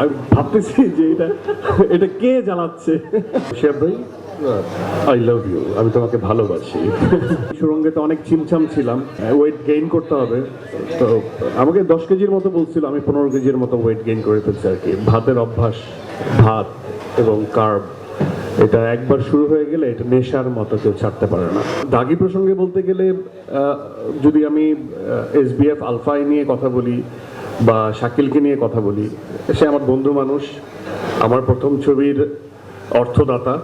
আমি ভাবতেছি যে এটা এটা কে জ্বালাচ্ছে? শেফ ভাই আই লাভ ইউ আমি তোমাকে ভালোবাসি। সুরঙ্গে তো অনেক চিমচাম ছিলাম ওয়েট গেইন করতে হবে। তো আমাকে দশ কেজির মতো বলছিল আমি পনেরো কেজির মতো ওয়েট গেইন করে ফেলছি আর কি। ভাতের অভ্যাস ভাত এবং কার্ব এটা একবার শুরু হয়ে গেলে এটা নেশার মতো কেউ ছাড়তে পারে না। দাগি প্রসঙ্গে বলতে গেলে যদি আমি এস বিএফ আলফাই নিয়ে কথা বলি বা শাকিলকে নিয়ে কথা বলি। সে আমার বন্ধু মানুষ, আমার প্রথম ছবির অর্থদাতা।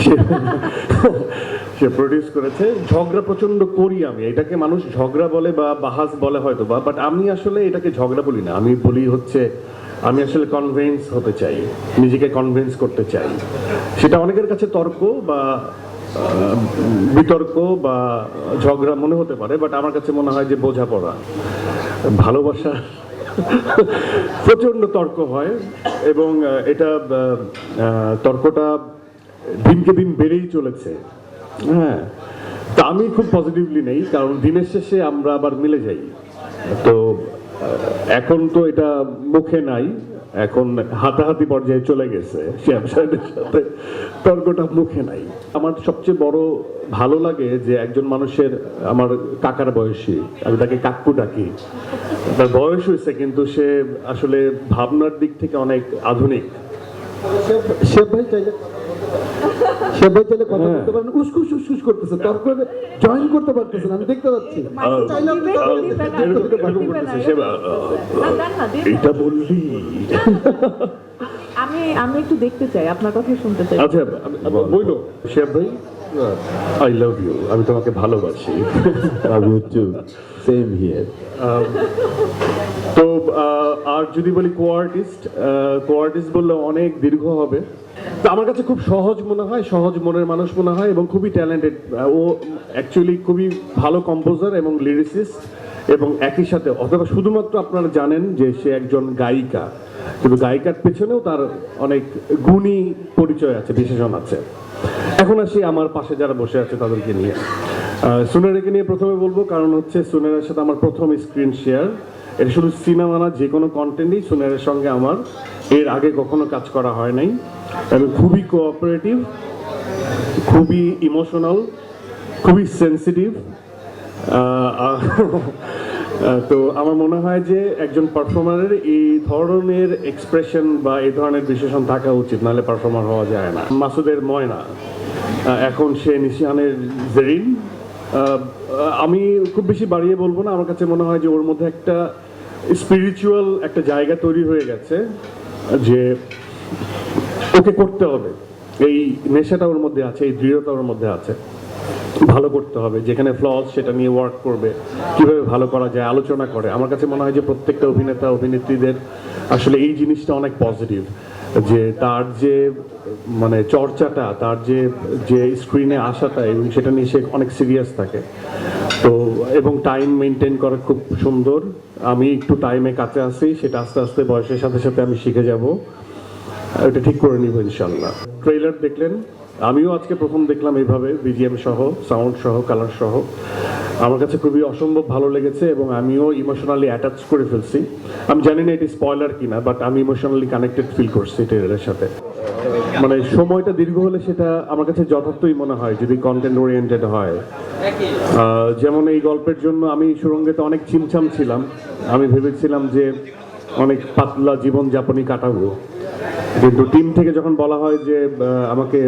সে- প্রডিউস করেছে। ঝগড়া প্রচণ্ড করি আমি। এটাকে মানুষ ঝগড়া বলে বা বাহাস বলে হয়তো বা বাট আমি আসলে এটাকে ঝগড়া বলি না। আমি বলি হচ্ছে, আমি আসলে কনভিন্স হতে চাই, নিজেকে কনভিন্স করতে চাই। সেটা অনেকের কাছে তর্ক বা বিতর্ক বা ঝগড়া মনে হতে পারে বাট আমার কাছে মনে হয় যে বোঝাপড়া। ভালোবাসা প্রচণ্ড তর্ক হয় এবং এটা তর্কটা দিনকে দিন বেড়েই চলেছে। হ্যাঁ তা আমি খুব পজিটিভলি নেই, কারণ দিনের শেষে আমরা আবার মিলে যাই। তো এখন তো এটা মুখে নাই। এখন হাতাহাতি পর্যায়ে চলে গেছে শ্যাম সাহেবের সাথে। তর্কটা মুখে নাই। আমার সবচেয়ে বড় ভালো লাগে যে একজন মানুষের, আমার কাকার বয়সী, আমি তাকে কাকু ডাকি। তার বয়স হয়েছে, কিন্তু সে আসলে ভাবনার দিক থেকে অনেক আধুনিক। শেফ ভাই চাইলে চাইলে কথা হ্যাঁ। বলতে পারেন উসকুস উসকুস করতেছে তারপরে জয়েন করতে পারতেছেন আমি দেখতে পাচ্ছি। সে, এইটা বললি আমি আমি একটু দেখতে চাই আপনার কথাই শুনতে চাই। আচ্ছা বইলো শেফ ভাই? আই লাভ ইউ আমি তোমাকে ভালোবাসি। Too. Same here. তো আর যদি বলি কো আর্টিস্ট কো আর্টিস্ট বললে অনেক দীর্ঘ হবে। তো আমার কাছে খুব সহজ মনে হয়, সহজ মনের মানুষ মনে হয় এবং খুবই ট্যালেন্টেড ও অ্যাকচুয়ালি খুবই ভালো কম্পোজার এবং লিরিসিস্ট এবং একই সাথে, অথবা শুধুমাত্র আপনারা জানেন যে সে একজন গায়িকা, কিন্তু গায়িকার পেছনেও তার অনেক গুণী পরিচয় আছে, বিশেষণ আছে। এখন আসি আমার পাশে যারা বসে আছে তাদেরকে নিয়ে। সুনেরাকে নিয়ে প্রথমে বলব, কারণ হচ্ছে সুনেরার সাথে আমার প্রথম স্ক্রিন শেয়ার এটা শুধু সিনেমা না, যে কোনো কন্টেন্টই সুনেরের সঙ্গে আমার। এর আগে কখনো কাজ করা হয় নাই। আমি খুবই কোঅপারেটিভ খুবই ইমোশনাল খুবই সেন্সিটিভ তো আমার মনে হয় যে একজন পারফর্মারের এই ধরনের এক্সপ্রেশন বা এই ধরনের বিশেষণ থাকা উচিত, নাহলে পারফর্মার হওয়া যায় না। মাসুদের ময়না এখন সে নিশিয়ানের জেরিন। আমি খুব বেশি বাড়িয়ে বলব না। আমার কাছে মনে হয় যে ওর মধ্যে একটা স্পিরিচুয়াল একটা জায়গা তৈরি হয়ে গেছে যে ওকে করতে হবে। এই নেশাটা ওর মধ্যে আছে, এই দৃঢ়তা ওর মধ্যে আছে। ভালো করতে হবে। যেখানে ফ্লস সেটা নিয়ে ওয়ার্ক করবে। কীভাবে ভালো করা যায়, আলোচনা করে। আমার কাছে মনে হয় যে প্রত্যেকটা অভিনেতা, অভিনেত্রীদের আসলে এই জিনিসটা অনেক পজিটিভ যে তার যে মানে চর্চাটা, তার যে যে স্ক্রিনে আসাটা এবং সেটা নিয়ে সে অনেক সিরিয়াস থাকে। তো, এবং টাইম মেনটেন করা খুব সুন্দর। আমি একটু টাইমে কাছে আসি সেটা আস্তে আস্তে বয়সের সাথে সাথে আমি শিখে যাব। এটা ঠিক করে নিব ইনশাল্লাহ ট্রেলার দেখলেন, আমিও আজকে প্রথম দেখলাম এইভাবে বিজিএম সহ সাউন্ড সহ কালার সহ। আমার কাছে খুবই অসম্ভব ভালো লেগেছে এবং আমিও ইমোশনালি অ্যাটাচ করে ফেলছি। আমি জানি না এটি স্পয়লার কিনা বাট আমি ইমোশনালি কানেক্টেড ফিল করছি ট্রেলারের সাথে। মানে সময়টা দীর্ঘ হলে সেটা আমার কাছে যথার্থই মনে হয়, যদি কন্টেন্ট ওরিয়েন্টেড হয়। যেমন এই গল্পের জন্য আমি সুরঙ্গেতে অনেক চিমচাম ছিলাম। আমি ভেবেছিলাম যে অনেক পাতলা জীবন জীবনযাপনই কাটাবো। কিন্তু টিম থেকে যখন বলা হয় যে আমাকে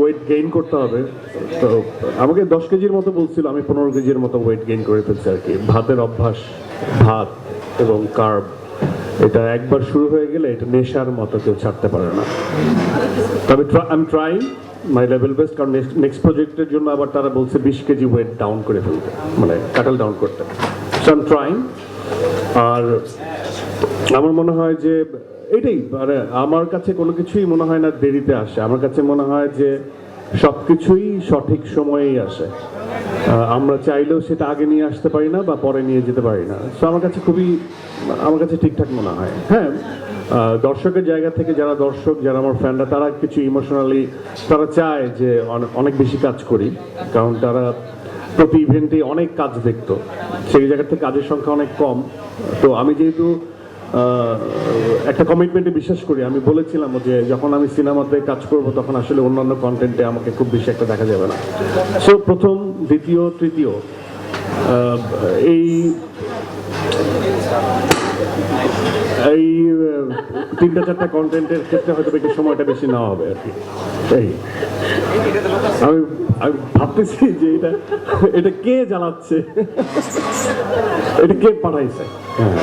ওয়েট গেইন করতে হবে। তো আমাকে দশ কেজির মতো বলছিল, আমি পনেরো কেজির মতো ওয়েট গেইন করে ফেলছি আর কি। ভাতের অভ্যাস, ভাত এবং কার্ব এটা একবার শুরু হয়ে গেলে এটা নেশার মতো কেউ ছাড়তে পারে না। তবে আমি ট্রাই মাই লেভেল বেস্ট কারণ নেক্সট প্রজেক্টের জন্য আবার তারা বলছে বিশ কেজি ওয়েট ডাউন করে ফেলতে মানে কাটাল ডাউন করতে। সো আম ট্রাইং আর আমার মনে হয় যে এটাই মানে আমার কাছে কোনো কিছুই মনে হয় না দেরিতে আসে। আমার কাছে মনে হয় যে সব কিছুই সঠিক সময়েই আসে। আমরা চাইলেও সেটা আগে নিয়ে আসতে পারি না বা পরে নিয়ে যেতে পারি না। সো আমার কাছে খুবই, আমার কাছে ঠিকঠাক মনে হয়। হ্যাঁ দর্শকের জায়গা থেকে যারা দর্শক, যারা আমার ফ্যানরা, তারা কিছু ইমোশনালি তারা চায় যে অনেক বেশি কাজ করি। কারণ তারা প্রতি ইভেন্টে অনেক কাজ দেখতো। সেই জায়গা থেকে কাজের সংখ্যা অনেক কম। তো আমি যেহেতু একটা কমিটমেন্টে বিশ্বাস করি। আমি বলেছিলাম যে যখন আমি সিনেমাতে কাজ করব, তখন আসলে অন্যান্য কন্টেন্টে আমাকে খুব বেশি একটা দেখা যাবে না। সো প্রথম, দ্বিতীয়, তৃতীয় এই এই তিনটা চারটা কন্টেন্টের ক্ষেত্রে হয়তো একটু সময়টা বেশি নেওয়া হবে আর কি। আমি আমি ভাবতেছি যে এটা এটা কে জ্বালাচ্ছে? এটা কে পাঠাইছে হ্যাঁ।